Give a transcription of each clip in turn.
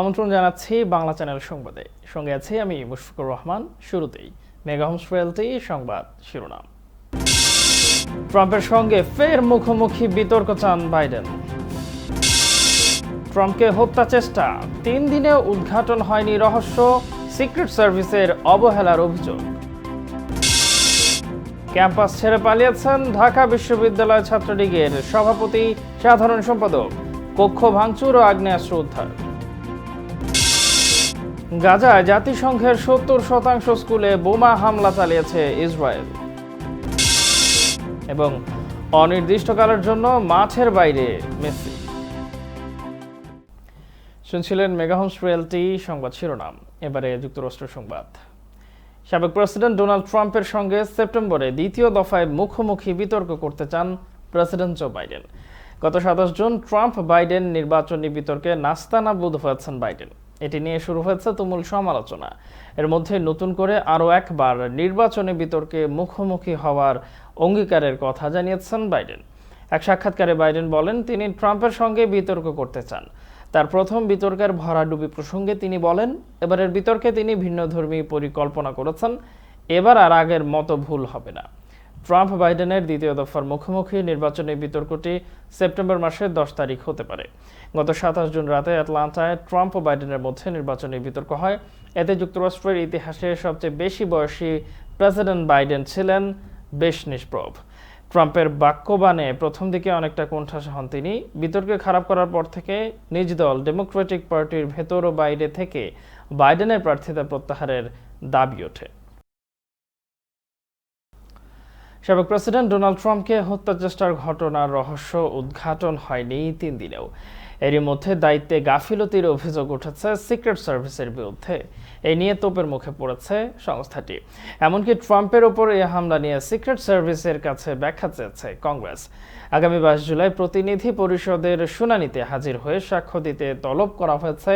আমন্ত্রণ জানাচ্ছি বাংলা চ্যানেল সংবাদে। সঙ্গে আছি আমি মুশফিকুর রহমান। শুরুতেই মেগা হোমস রয়্যালটি সংবাদ শিরোনাম। ট্রাম্পের সঙ্গে ফের মুখোমুখি বিতর্ক চান বাইডেন। ট্রাম্পকে হত্যা চেষ্টা। তিন দিনে উদ্ঘাটন হয়নি রহস্য, সিক্রেট সার্ভিসের অবহেলার অভিযোগ। ক্যাম্পাস ছেড়ে পালিয়েছেন ঢাকা বিশ্ববিদ্যালয় ছাত্রলীগের সভাপতি, সাধারণ সম্পাদক, কক্ষ ভাঙচুর ও আগ্নেয়াস্ত্র উদ্ধার। গাজায় জাতিসংঘের সত্তর শতাংশ স্কুলে বোমা হামলা চালিয়েছে ইসরায়েল। এবং অনির্দিষ্টকালের জন্য মাঠের বাইরে মেসি। শুনছিলেন মেগাহোমস রিয়েলটি সংবাদ শিরোনাম। এবারে যুক্তরাষ্ট্র সংবাদ। সাবেক প্রেসিডেন্ট ডোনাল্ড ট্রাম্পের সঙ্গে সেপ্টেম্বরে দ্বিতীয় দফায় মুখোমুখি বিতর্ক করতে চান প্রেসিডেন্ট জো বাইডেন। গত সাতাশ জুন ট্রাম্প বাইডেন নির্বাচনী বিতর্কে নাস্তানাবুদ হয়েছেন বাইডেন। এটি নিয়ে শুরু হয়েছে তুমুল সমালোচনা। এর মধ্যে নতুন করে আরও একবার নির্বাচনী বিতর্কে মুখোমুখি হওয়ার অঙ্গীকারের কথা জানিয়েছেন বাইডেন। এক সাক্ষাৎকারে বাইডেন বলেন, তিনি ট্রাম্পের সঙ্গে বিতর্ক করতে চান। তার প্রথম বিতর্কের ভরাডুবি প্রসঙ্গে তিনি বলেন, এবারের বিতর্কে তিনি ভিন্নধর্মী পরিকল্পনা করেছেন, এবার আর আগের মতো ভুল হবে না। ট্রাম্প বাইডেনের দ্বিতীয় দফার মুখোমুখি নির্বাচনী বিতর্কটি সেপ্টেম্বর মাসের দশ তারিখ হতে পারে। গত সাতাশ জুন রাতে অ্যাটলান্টায় ট্রাম্প ও বাইডেনের মধ্যে নির্বাচনী বিতর্ক হয়। এতে যুক্তরাষ্ট্রের ইতিহাসে সবচেয়ে বেশি বয়সী প্রেসিডেন্ট বাইডেন ছিলেন বেশ নিষ্প্রভ। ট্রাম্পের বাক্যবাণে প্রথম দিকে অনেকটা কোণঠাসা হন তিনি। বিতর্কে খারাপ করার পর থেকে নিজ দল ডেমোক্রেটিক পার্টির ভেতর ও বাইরে থেকে বাইডেনের প্রার্থিতা প্রত্যাহারের দাবি ওঠে। সাবেক প্রেসিডেন্ট ডোনাল্ড ট্রাম্পকে হত্যা চেষ্টার ঘটনার রহস্য উদ্ঘাটন হয়নি তিন দিনেও। এরই মধ্যে দায়িত্বে গাফিলতির অভিযোগ উঠেছে সিক্রেট সার্ভিসের বিরুদ্ধে। এই নিয়ে তোপের মুখে পড়েছে সংস্থাটি। এমনকি ট্রাম্পের ওপর এই হামলা নিয়ে সিক্রেট সার্ভিসের কাছে ব্যাখ্যা চেয়েছে কংগ্রেস। আগামী বাইশ জুলাই প্রতিনিধি পরিষদের শুনানিতে হাজির হয়ে সাক্ষ্য দিতে তলব করা হয়েছে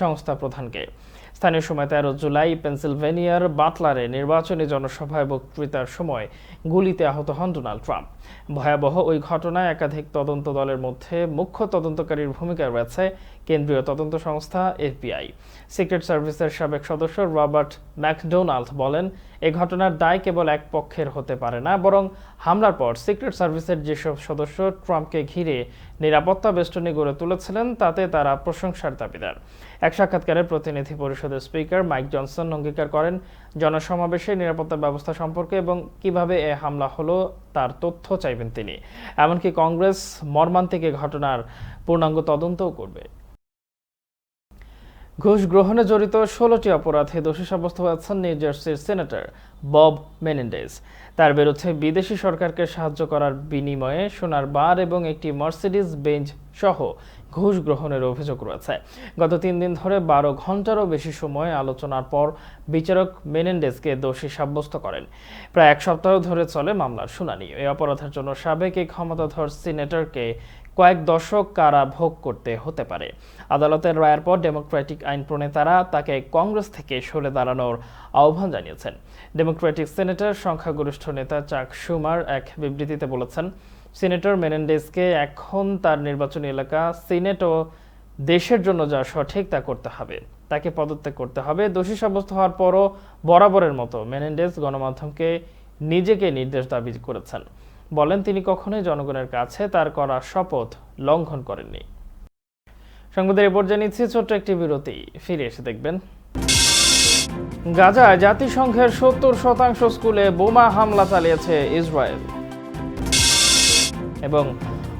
সংস্থা প্রধানকে। স্থানীয় সময় তেরো জুলাই পেনসিলভেনিয়ার বাটলারে নির্বাচনী জনসভায় বক্তৃতার সময় গুলিতে আহত হন ডোনাল্ড ট্রাম্প। ভয়াবহ ওই ঘটনায় একাধিক তদন্ত দলের মধ্যে মুখ্য তদন্তকারীর ভূমিকা রয়েছে কেন্দ্রীয় তদন্ত সংস্থা, এফবিআই। সিক্রেট সার্ভিসের সাবেক সদস্য রবার্ট ম্যাকডোনাল্ড বলেন এই ঘটনার দায় কেবল এক পক্ষের হতে পারে না, বরং হামলার পর সিক্রেট সার্ভিসের যেসব সদস্য ট্রাম্পকে ঘিরে নিরাপত্তা বেষ্টনী গড়ে তুলেছিলেন, তাতে তারা প্রশংসার দাবিদার। এক সাক্ষাৎকারে প্রতিনিধি পরিষদের স্পিকার মাইক জনসন অঙ্গীকার করেন, জনসমাবেশে নিরাপত্তা ব্যবস্থা সম্পর্কে এবং কীভাবে এ হামলা হলো তার তথ্য চাইবেন তিনি। এমনকি কংগ্রেস মর্মান্তিক ঘটনার পূর্ণাঙ্গ তদন্তও করবে। ঘুষ গ্রহণে জড়িত ষোলোটি অপরাধে দোষী সাব্যস্ত হয়েছেন নিউ জার্সির সেনেটর বব মেনেন্ডেজ। তার বিরুদ্ধে বিদেশি সরকারকে সাহায্য করার বিনিময়ে সোনার বার এবং একটি মার্সিডিজ বেঞ্চ সহ ঘুষ গ্রহণের অভিযোগ রয়েছে। গত তিন দিন ধরে বারো ঘন্টারও বেশি সময় আলোচনার পর বিচারক মেনেন্ডেজকে দোষী সাব্যস্ত করেন। প্রায় এক সপ্তাহ ধরে চলে মামলার শুনানি। এই অপরাধের জন্য সাবেক এই ক্ষমতাধর সিনেটরকে কয়েক দশক কারা ভোগ করতে হতে পারে। আদালতের রায়ের পর ডেমোক্রেটিক আইন প্রণেতারা তাকে কংগ্রেস থেকে সরে দাঁড়ানোর আহ্বান জানিয়েছেন। ডেমোক্রেটিক সেনেটর, সংখ্যাগরিষ্ঠ নেতা চাক সুমার এক বিবৃতিতে বলেছেন সিনেটর মেনেন্ডেজকে এখন তার নির্বাচনী এলাকা সিনেট ও দেশের জন্য যা সঠিক তা করতে হবে, তাকে পদত্যাগ করতে হবে। দোষী সাব্যস্ত হওয়ার পরও বরাবরের মতো মেনেন্ডেজ গণমাধ্যমকে নিজেকে নির্দেশ দাবি করেছেন। বলেন, তিনি কখনোই জনগণের কাছে তার করা শপথ লঙ্ঘন করেননি। সংবাদের এ নিচ্ছি ছোট্ট একটি বিরতি। ফিরে এসে দেখবেন। গাজায় জাতিসংঘের সত্তর শতাংশ স্কুলে বোমা হামলা চালিয়েছে ইসরায়েল। এবং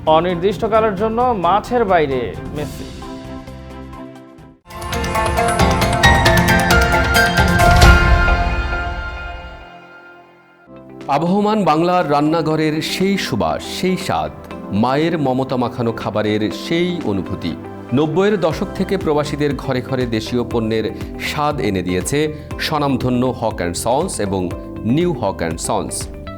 অনির্দিষ্টকালের জন্য মাঠের বাইরে মেসি। আবহমান বাংলার রান্নাঘরের সেই সুবাস, সেই স্বাদ, মায়ের মমতা মাখানো খাবারের সেই অনুভূতি। নব্বইয়ের দশক থেকে প্রবাসীদের ঘরে ঘরে দেশীয় পণ্যের স্বাদ এনে দিয়েছে স্বনামধন্য হক অ্যান্ড সন্স এবং new Haque and sons.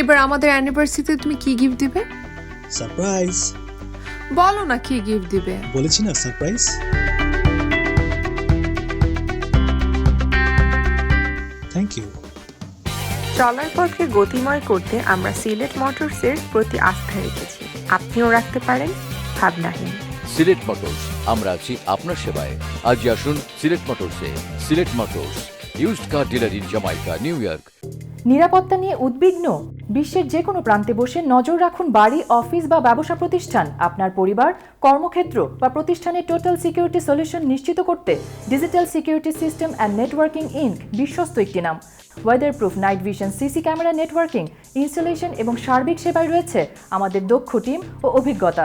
এবার আমাদের অ্যানিভার্সারিতে তুমি কি গিফট দিবে? সারপ্রাইজ বলো না কি গিফট দিবে। বলেছি না সারপ্রাইজ থ্যাংক ইউ চলার পথকে গতিময় করতে আমরা সিলেট মোটরসের প্রতি আস্থা রেখেছি। আপনিও রাখতে পারেন ভাবনাহীন। সিলেট মোটরস আমরা আছি আপনার সেবায়। আজই আসুন Sylhet মোটরসে। Sylhet motors used car dealer in Jamaica New York নিরাপত্তা নিয়ে উদ্বিগ্ন? বিশ্বের যে কোনো প্রান্তে বসে নজর রাখুন বাড়ি, অফিস বা ব্যবসা প্রতিষ্ঠান। আপনার পরিবার, কর্মক্ষেত্র বা প্রতিষ্ঠানের টোটাল সিকিউরিটি সলিউশন নিশ্চিত করতে digital security system and networking Inc বিশ্বস্ত একটি নাম। Weather proof night vision, CC camera, networking, installation এবং সার্বিক সেবায় রয়েছে আমাদের দক্ষ টিম ও অভিজ্ঞতা।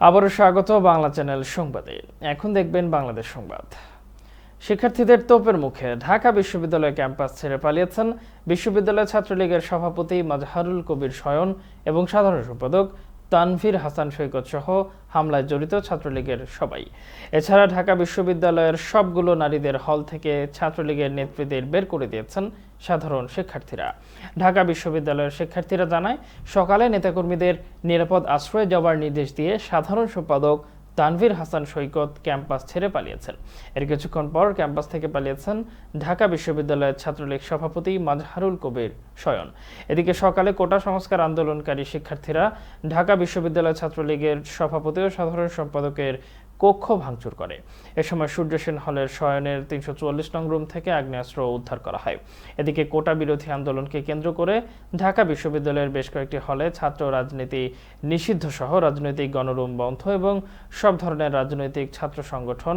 আবারও স্বাগত বাংলা চ্যানেল সংবাদে। এখন দেখবেন বাংলাদেশ সংবাদ। শিক্ষার্থীদের তোপের মুখে ঢাকা বিশ্ববিদ্যালয় ক্যাম্পাস ছেড়ে পালিয়েছেন বিশ্ববিদ্যালয় ছাত্রলীগের সভাপতি মাজহারুল কবির শয়ন এবং সাধারণ সম্পাদক তানভীর হাসান সৈকত সহ হামলায় জড়িত ছাত্রলীগের সবাই। এছাড়া ঢাকা বিশ্ববিদ্যালয়ের সবগুলো নারীদের হল থেকে ছাত্রলীগের নেতৃত্বের বের করে দিয়েছেন সাধারণ শিক্ষার্থীরা। ঢাকা বিশ্ববিদ্যালয়ের শিক্ষার্থীরা জানায়, সকালে নেতাকর্মীদের নিরাপদ আশ্রয়ে যাওয়ার নির্দেশ দিয়ে সাধারণ সম্পাদক তানভীর হাসান সৈকত ক্যাম্পাস ছেড়ে পালিয়েছেন। এর কিছুক্ষণ পর ক্যাম্পাস থেকে পালিয়েছেন ঢাকা বিশ্ববিদ্যালয়ের ছাত্রলীগ সভাপতি মাজহারুল কবির শয়ন এদিকে সকালে কোটা সংস্কার আন্দোলনকারী শিক্ষার্থীরা ঢাকা বিশ্ববিদ্যালয় ছাত্রলীগের সভাপতি ও সাধারণ সম্পাদকের কক্ষ ভাঙচুর করে। এ সময় সূর্য সেন হলের শয়নের তিনশো চুয়াল্লিশ নং রুম থেকে আগ্নেয়াস্ত্র উদ্ধার করা হয়। এদিকে কোটা বিরোধী আন্দোলনকে কেন্দ্র করে ঢাকা বিশ্ববিদ্যালয়ের বেশ কয়েকটি হলে ছাত্র রাজনীতি নিষিদ্ধ সহ রাজনৈতিক গণরুম বন্ধ এবং সব ধরনের রাজনৈতিক ছাত্র সংগঠন,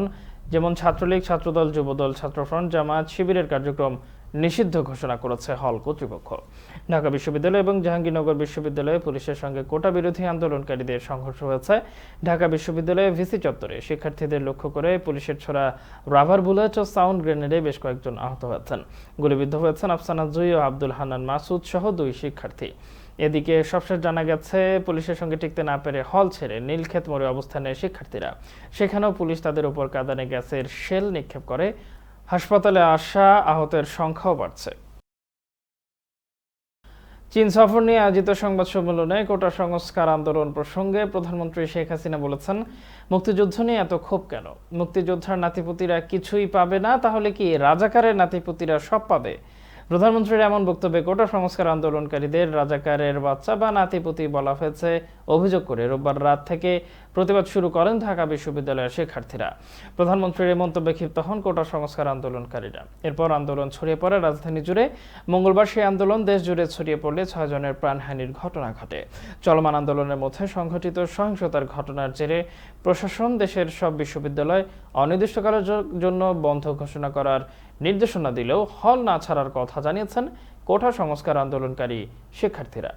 যেমন ছাত্রলীগ, ছাত্রদল, যুবদল, ছাত্রফ্রন্ট, জামায়াত, শিবিরের কার্যক্রম নিষিদ্ধ ঘোষণা করেছে হল কর্তৃপক্ষ। ঢাকা বিশ্ববিদ্যালয় এবং জাহাঙ্গীরনগর বিশ্ববিদ্যালয়ে পুলিশের সঙ্গে কোটা বিরোধী আন্দোলনকারীদের সংঘর্ষ হয়েছে। ঢাকা বিশ্ববিদ্যালয়ে ভিসি চত্বরে শিক্ষার্থীদের লক্ষ্য করে পুলিশের ছোড়া রাবার বুলেট ও সাউন্ড গ্রেনেডে বেশ কয়েকজন আহত হয়েছেন। গুলিবিদ্ধ হয়েছেন আফসানা জুই ও আব্দুল হান্নান মাসুদ সহ দুই শিক্ষার্থী। এদিকে সবশেষ জানা গেছে, পুলিশের সঙ্গে টিকতে না পেরে হল ছেড়ে নীলক্ষেত মোড়ে অবস্থানে শিক্ষার্থীরা। সেখানেও পুলিশ তাদের উপর কাঁদানে গ্যাসের শেল নিক্ষেপ করে হাসপাতালে আসা আহতের সংখ্যাও বাড়ছে। চীন সফর নিয়ে আয়োজিত সংবাদ সম্মেলনে কোটা সংস্কার আন্দোলন প্রসঙ্গে প্রধানমন্ত্রী শেখ হাসিনা বলেছেন, মুক্তিযুদ্ধ নিয়ে এত ক্ষোভ কেন? মুক্তিযোদ্ধার নাতিপুতিরা কিছুই পাবে না, তাহলে কি রাজাকারের নাতিপুতিরা সব পাবে? প্রধানমন্ত্রীর এমন বক্তব্যে কোটা সংস্কার আন্দোলনকারীদের রাজাকারের বাচ্চা বা নাতিপুতি বলা হয়েছে অভিযোগ করে রোববার রাত থেকে প্রতিবাদ শুরু করেন ঢাকা বিশ্ববিদ্যালয়ের শিক্ষার্থীরা। প্রধানমন্ত্রীর এই মন্তব্যে ক্ষিপ্ত হন কোটা সংস্কার আন্দোলনকারীরা। এরপর আন্দোলন ছড়িয়ে পড়ে রাজধানী জুড়ে। মঙ্গলবার সেই আন্দোলন দেশ জুড়ে ছড়িয়ে পড়লে ছয় জনের প্রাণহানির ঘটনা ঘটে। চলমান আন্দোলনের মধ্যে সংঘটিত সহিংসতার ঘটনার জেরে প্রশাসন দেশের সব বিশ্ববিদ্যালয় অনির্দিষ্টকালের জন্য বন্ধ ঘোষণা করার নির্দেশনা দিলেও হল না ছাড়ার কথা জানিয়েছেন কোটা সংস্কার আন্দোলনকারী শিক্ষার্থীরা।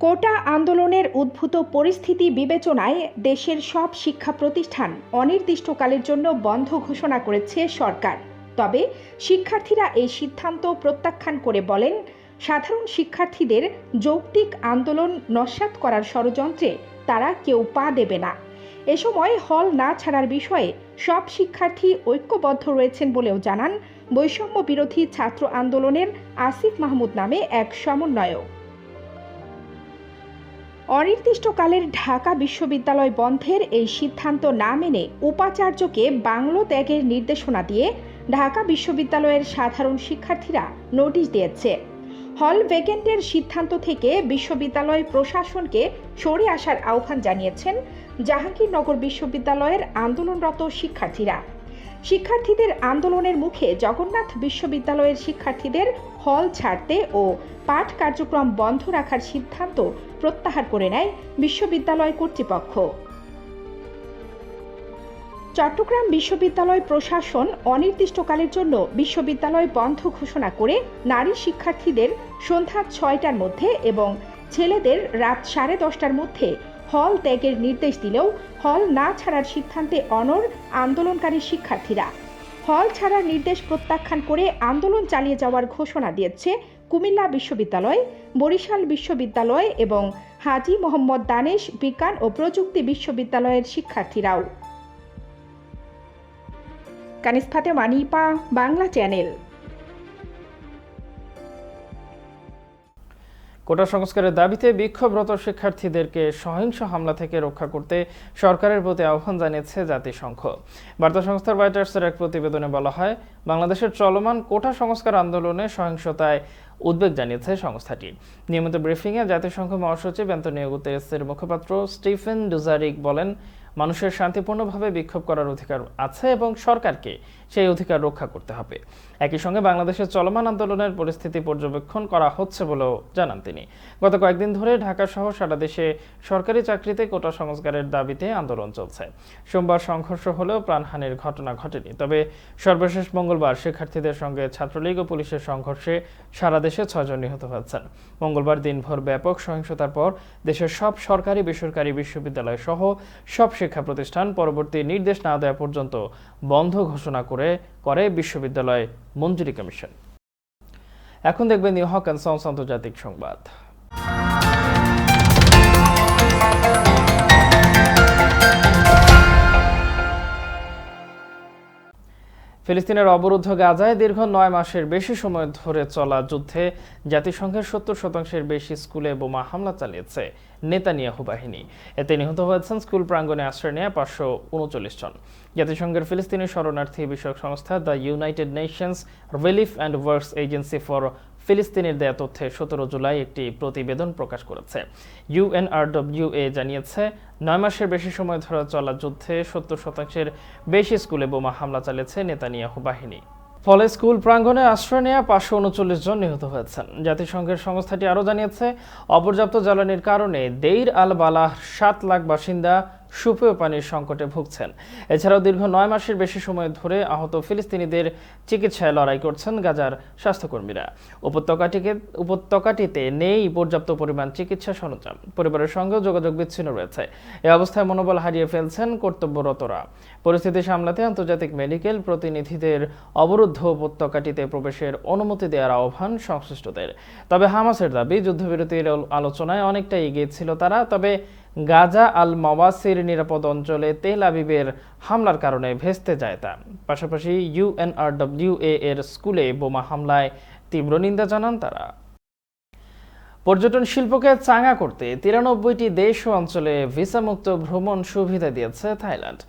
কোটা আন্দোলনের উদ্ভূত পরিস্থিতি বিবেচনায় দেশের সব শিক্ষা প্রতিষ্ঠান অনির্দিষ্টকালের জন্য বন্ধ ঘোষণা করেছে সরকার। তবে শিক্ষার্থীরা এই সিদ্ধান্ত প্রত্যাখ্যান করে বলেন, সাধারণ শিক্ষার্থীদের যৌক্তিক আন্দোলন নস্যাৎ করার ষড়যন্ত্রে তারা কেউ পা দেবে না। এ সময় হল না ছাড়ার বিষয়ে সব শিক্ষার্থী ঐক্যবদ্ধ রয়েছেন বলেও জানান বৈষম্য বিরোধী ছাত্র আন্দোলনের আসিফ মাহমুদ নামে এক সমন্বয়ক। অনির্দিষ্টকালের ঢাকা বিশ্ববিদ্যালয় বন্ধের এই সিদ্ধান্ত না মেনে উপাচার্যকে বাংলো ত্যাগের নির্দেশনা দিয়ে ঢাকা বিশ্ববিদ্যালয়ের সাধারণ শিক্ষার্থীরা নোটিশ দিয়েছে। হল ভেকেন্টের সিদ্ধান্ত থেকে বিশ্ববিদ্যালয় প্রশাসনকে সরে আসার আহ্বান জানিয়েছেন জাহাঙ্গীরনগর বিশ্ববিদ্যালয়ের আন্দোলনরত শিক্ষার্থীরা। শিক্ষার্থীদের আন্দোলনের মুখে জগন্নাথ বিশ্ববিদ্যালয়ের শিক্ষার্থীদের হল ছাড়তে ও পাঠ কার্যক্রম বন্ধ রাখার সিদ্ধান্ত প্রত্যাহার করে নেয় বিশ্ববিদ্যালয় কর্তৃপক্ষ। চট্টগ্রাম বিশ্ববিদ্যালয় প্রশাসন অনির্দিষ্টকালের জন্য বিশ্ববিদ্যালয় বন্ধ ঘোষণা করে নারী শিক্ষার্থীদের সন্ধ্যা ছয়টার মধ্যে এবং ছেলেদের রাত সাড়ে দশটার মধ্যে হল ত্যাগের নির্দেশ দিলেও হল না ছাড়ার সিদ্ধান্তে অনর আন্দোলনকারী শিক্ষার্থীরা। হল ছাড়ার নির্দেশ প্রত্যাখ্যান করে আন্দোলন চালিয়ে যাওয়ার ঘোষণা দিয়েছে কুমিল্লা বিশ্ববিদ্যালয়, বরিশাল বিশ্ববিদ্যালয় এবং হাজী মোহাম্মদ দানেশ বিজ্ঞান ও প্রযুক্তি বিশ্ববিদ্যালয়ের শিক্ষার্থীরাও। কানিস ফাতেমা, নিপা, বাংলা চ্যানেল। কোটা সংস্কারের দাবিতে বিক্ষোভরত শিক্ষার্থীদেরকে সহিংস হামলা থেকে রক্ষা করতে সরকারের প্রতি আহ্বান জানিয়েছে জাতিসংঘ। বার্তা সংস্থার রয়টার্সের এক প্রতিবেদনে বলা হয়, বাংলাদেশের চলমান কোটা সংস্কার আন্দোলনে সহিংসতায় উদ্বেগ জানিয়েছে সংস্থাটি। নিয়মিত ব্রিফিংয়ে জাতিসংঘ মহাসচিব অ্যান্তনিও গুতেরেসের মুখপাত্র স্টিফেন ডুজারিক বলেন, মানুষের শান্তিপূর্ণভাবে বিক্ষোভ করার অধিকার আছে এবং সরকারকে সেই অধিকার রক্ষা করতে হবে। একই সঙ্গে বাংলাদেশের চলমান আন্দোলনের পরিস্থিতি পর্যবেক্ষণ করা হচ্ছে বলেও জানান তিনি। গত কয়েকদিন ধরে ঢাকা সহ সারা দেশে সরকারি চাকরিতে কোটা সংস্কারের দাবিতে আন্দোলন চলছে। সোমবার সংঘর্ষ হলেও প্রাণহানির ঘটনা ঘটেনি। তবে সর্বশেষ মঙ্গলবার শিক্ষার্থীদের সঙ্গে ছাত্রলীগ ও পুলিশের সংঘর্ষে সারা দেশে ছয়জন নিহত হয়েছেন। মঙ্গলবার দিনভর ব্যাপক সহিংসতার পর দেশের সব সরকারি বেসরকারি বিশ্ববিদ্যালয় সহ সব শিক্ষা প্রতিষ্ঠান পরবর্তী নির্দেশ না দেওয়া পর্যন্ত বন্ধ ঘোষণা করে করে করে বিশ্ববিদ্যালয় মঞ্জুরি কমিশন। এখন দেখবেন নিউ হক অ্যান্ড আন্তর্জাতিক সংবাদ। ফিলিস্তিনের অবরুদ্ধ গাজায় দীর্ঘ নয় মাসের বেশি সময় ধরে চলা যুদ্ধে জাতিসংঘের সত্তর শতাংশের বেশি স্কুলে বোমা হামলা চালিয়েছে নেতানিয়াহু বাহিনী। এতে নিহত হয়েছেন স্কুল প্রাঙ্গনে আশ্রয় নেওয়া পাঁচশো উনচল্লিশ জন। জাতিসংঘের ফিলিস্তিনি শরণার্থী বিষয়ক সংস্থা the United Nations Relief and Works Agency for ফিলিস্তিনের দেয়া তথ্যে সতেরো জুলাই একটি প্রতিবেদন প্রকাশ করেছে। ইউএনআরডব্লিউএ জানিয়েছে, নয় মাসের বেশি সময় ধরে চলা যুদ্ধে সত্তর শতাংশের বেশি স্কুলে বোমা হামলা চালিয়েছে নেতানিয়াহু বাহিনী। ফলে স্কুল প্রাঙ্গণে আশ্রয় নেওয়া পাঁচশো উনচল্লিশ জন নিহত হয়েছেন। জাতিসংঘের সংস্থাটি আরও জানিয়েছে, অপর্যাপ্ত জ্বালানির কারণে দেইর আল বালাহ সাত লাখ বাসিন্দা সুপেয় পানির সংকটে ভুগছেন। এছাড়াও দীর্ঘ নয় মাসের বেশি সময় ধরে আহত ফিলিস্তিনিদের চিকিৎসায় লড়াই করছেন গাজার স্বাস্থ্যকর্মীরা। উপত্যকাটিকে, উপত্যকাটিতে নেই পর্যাপ্ত পরিমাণ চিকিৎসা সরঞ্জাম। পরিবারের সঙ্গেও যোগাযোগ বিচ্ছিন্ন রয়েছে। এ অবস্থায় মনোবল হারিয়ে ফেলছেন কর্তব্যরতরা। পরিস্থিতি সামলাতে আন্তর্জাতিক মেডিকেল প্রতিনিধিদের অবরুদ্ধ উপত্যকাটিতে প্রবেশের অনুমতি দেওয়ার আহ্বান সংশ্লিষ্টদের। তবে হামাসের দাবি, যুদ্ধবিরতির আলোচনায় অনেকটা এগিয়ে ছিল তারা, তবে গাজা আল মাওয়াসির নিরাপদ অঞ্চলে তেল আবিবের হামলার কারণে ভেস্তে যায় তা। পাশাপাশি ইউএনআরডব্লিউএ এর স্কুলে বোমা হামলায় তীব্র নিন্দা জানান তারা। পর্যটন শিল্পকে চাঙা করতে তিরানব্বইটি দেশ ও অঞ্চলে ভিসামুক্ত ভ্রমণ সুবিধা দিয়েছে থাইল্যান্ড।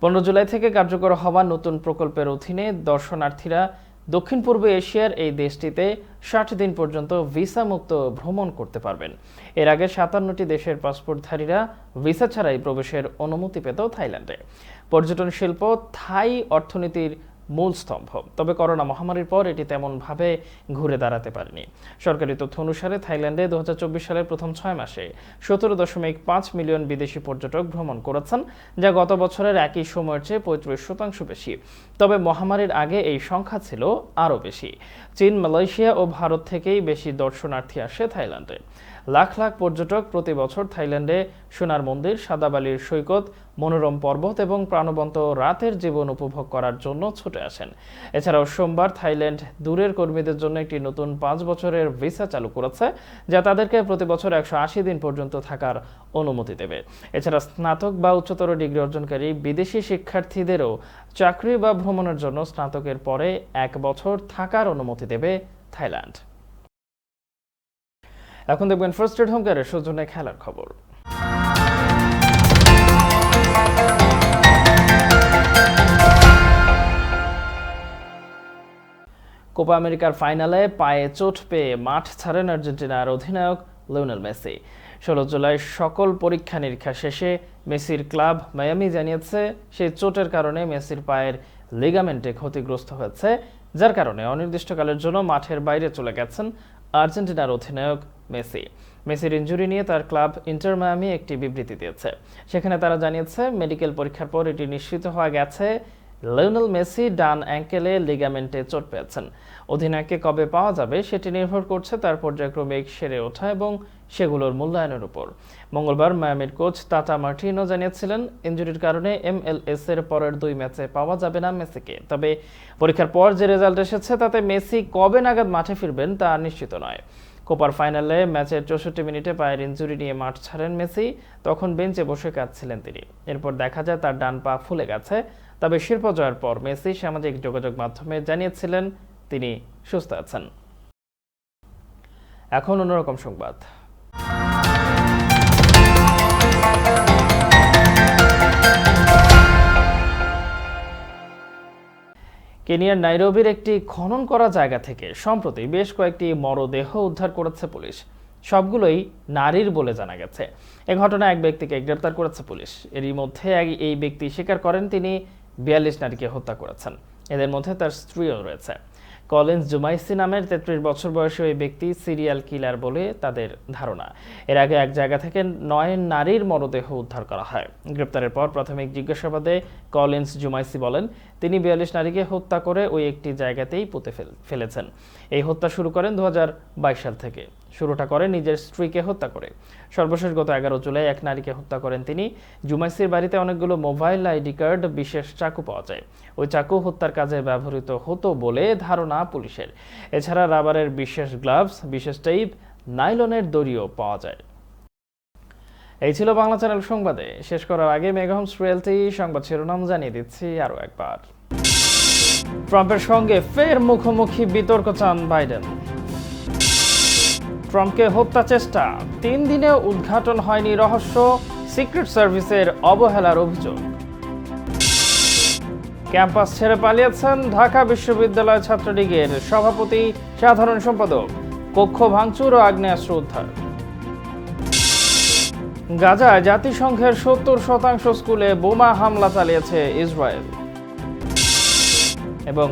পনেরো জুলাই থেকে কার্যকর হওয়া নতুন প্রকল্পের অধীনে দর্শনার্থীরা দক্ষিণ পূর্ব এশিয়ার এই দেশটিতে ষাট দিন পর্যন্ত ভিসা মুক্ত ভ্রমণ করতে পারবেন। এর আগে সাতান্নটি দেশের পাসপোর্টধারীরা ভিসা ছাড়াই প্রবেশের অনুমতি পেত থাইল্যান্ডে। পর্যটন শিল্প, থাই অর্থনীতির মূল স্তম্ভ। তবে করোনা মহামারীর পর এটি তেমনভাবে ঘুরে দাঁড়াতে পারেনি। সরকারি তথ্য অনুসারে থাইল্যান্ডে দু হাজার চব্বিশ সালের প্রথম ছয় মাসে সতেরো দশমিক পাঁচ মিলিয়ন বিদেশি পর্যটক ভ্রমণ করেছেন, যা গত বছরের একই সময়ের চেয়ে পঁয়ত্রিশ শতাংশ বেশি। তবে মহামারীর আগে এই সংখ্যা ছিল আরও বেশি। চীন, মালয়েশিয়া ও ভারত থেকেই বেশি দর্শনার্থী আসে থাইল্যান্ডে। লাখ লাখ পর্যটক প্রতি বছর থাইল্যান্ডে সোনার মন্দির, সাদাবালির সৈকত, মনোরম পর্বত এবং প্রাণবন্ত রাতের জীবন উপভোগ করার জন্য ছুটে আসেন। এছাড়াও সোমবার থাইল্যান্ড দূরের কর্মীদের জন্য একটি নতুন পাঁচ বছরের ভিসা চালু করেছে, যা তাদেরকে প্রতি বছর একশো আশি দিন পর্যন্ত থাকার অনুমতি দেবে। এছাড়া স্নাতক বা উচ্চতর ডিগ্রি অর্জনকারী বিদেশি শিক্ষার্থীদেরও চাকরি বা ভ্রমণের জন্য স্নাতকের পরে এক বছর থাকার অনুমতি দেবে থাইল্যান্ড। এখন দেখবেন ফার্স্ট এড হোম কেয়ারের সৌজন্যে খেলার খবর। কোপা আমেরিকার ফাইনালে পায়ে চোট পেয়ে মাঠ ছাড়েন আর্জেন্টিনার অধিনায়ক লিওনেল মেসি। ষোলো জুলাই সকল পরীক্ষা নিরীক্ষা শেষে মেসির ক্লাব মায়ামি জানিয়েছে, সেই চোটের কারণে মেসির পায়ের লিগামেন্টে ক্ষতিগ্রস্ত হয়েছে, যার কারণে অনির্দিষ্টকালের জন্য মাঠের বাইরে চলে গেছেন আর্জেন্টিনার অধিনায়ক মেসি। মেসির ইঞ্জুরি নিয়ে তার ক্লাব ইন্টার মায়ামি একটি বিবৃতি দিয়েছে। সেখানে তারা জানিয়েছে, মেডিকেল পরীক্ষার পর এটি নিশ্চিত হওয়া গেছে, লিওনেল মেসি ডান অ্যাঙ্কেলে লিগামেন্টে চোট পেয়েছেন। অধিনায়ককে কবে পাওয়া যাবে সেটি নির্ভর করছে তার পর্যায়ক্রমিক সেরে ওঠা এবং সেগুলোর মূল্যায়নের উপর। মঙ্গলবার মায়ামির কোচ তাতা মার্টিনো জানিয়েছিলেন ইঞ্জুরির কারণে এমএলএস এর পরের দুই ম্যাচে পাওয়া যাবে না মেসিকে। তবে পরীক্ষার পর যে রেজাল্ট এসেছে, তাতে মেসি কবে নাগাদ মাঠে ফিরবেন তা নিশ্চিত নয়। কোপার ফাইনালে ম্যাচের চৌষট্টি মিনিটে পায়ের ইঞ্জুরি নিয়ে মাঠ ছাড়েন মেসি, তখন বেঞ্চে বসে কাঁদছিলেন তিনি। এরপর দেখা যায় তার ডান পা ফুলে গেছে। তবে শিল্প জয়ের পর মেসি সামাজিক যোগাযোগ মাধ্যমে জানিয়েছিলেন তিনি সুস্থ আছেন। এখন অন্যরকম সংবাদ। কেনিয়ার নাইরোবির একটি খনন করা জায়গা থেকে, সম্প্রতি বেশ কয়েকটি মরদেহ উদ্ধার করেছে পুলিশ। সবগুলোই নারীর বলে জানা গেছে। এ ঘটনায় এক ব্যক্তিকে গ্রেপ্তার করেছে পুলিশ। এরই মধ্যে এই ব্যক্তি স্বীকার করেন তিনি বিয়াল্লিশ নারীকে হত্যা করেছেন। এদের মধ্যে তার স্ত্রীও রয়েছে। কলিন্স জুমাইসি নামের তেত্রিশ বছর বয়সী ওই ব্যক্তি সিরিয়াল কিলার বলে তাদের ধারণা। এর আগে এক জায়গা থেকে নয় নারীর মরদেহ উদ্ধার করা হয়। গ্রেপ্তারের পর প্রাথমিক জিজ্ঞাসাবাদে কলিন্স জুমাইসি বলেন, তিনি বিয়াল্লিশ নারীকে হত্যা করে ওই একটি জায়গাতেই পুঁতে ফেল- ফেলেছেন। এই হত্যা শুরু করেন দু হাজার বাইশ সাল থেকে। শুরুটা করে নিজের স্ত্রীকে হত্যা করে। সর্বশেষ গত এগারো জুলাই এক নারীকে হত্যা করেন তিনি। জুমাইসির বাড়িতে অনেকগুলো মোবাইল আইডি কার্ড, বিশেষ চাকু পাওয়া যায়। ওই চাকু হত্যার কাজে ব্যবহৃত হতো বলে ধারণা পুলিশের। এছাড়া রাবারের বিশেষ গ্লাভস, বিশেষ টেইপ নাইলনের দড়িও পাওয়া যায়। এই ছিল বাংলা চ্যানেল সংবাদে। শেষ করার আগে মেগাহোমস রিয়েলটি সংবাদ শিরোনাম জানিয়ে দিচ্ছি আরও একবার। ট্রাম্পের সঙ্গে ফের মুখোমুখি বিতর্ক চান বাইডেন। ট্রাম্পকে হত্যা চেষ্টা। তিন দিনে উদ্ঘাটন হয়নি রহস্য, সিক্রেট সার্ভিসের অবহেলার অভিযোগ। ক্যাম্পাস ছেড়ে পালিয়েছেন ঢাকা বিশ্ববিদ্যালয় ছাত্রলীগের সভাপতি, সাধারণ সম্পাদক, কক্ষ ভাঙচুর ও আগ্নেয়াস্ত্র উদ্ধার। গাজায় জাতিসংঘের সত্তর শতাংশ স্কুলে বোমা হামলা চালিয়েছে ইসরায়েল। এবং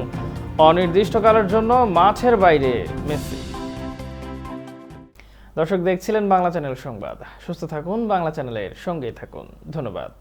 অনির্দিষ্টকালের জন্য মাঠের বাইরে মেসি। দর্শক দেখছিলেন বাংলা চ্যানেল সংবাদ। সুস্থ থাকুন বাংলা চ্যানেলের সঙ্গেই থাকুন। ধন্যবাদ।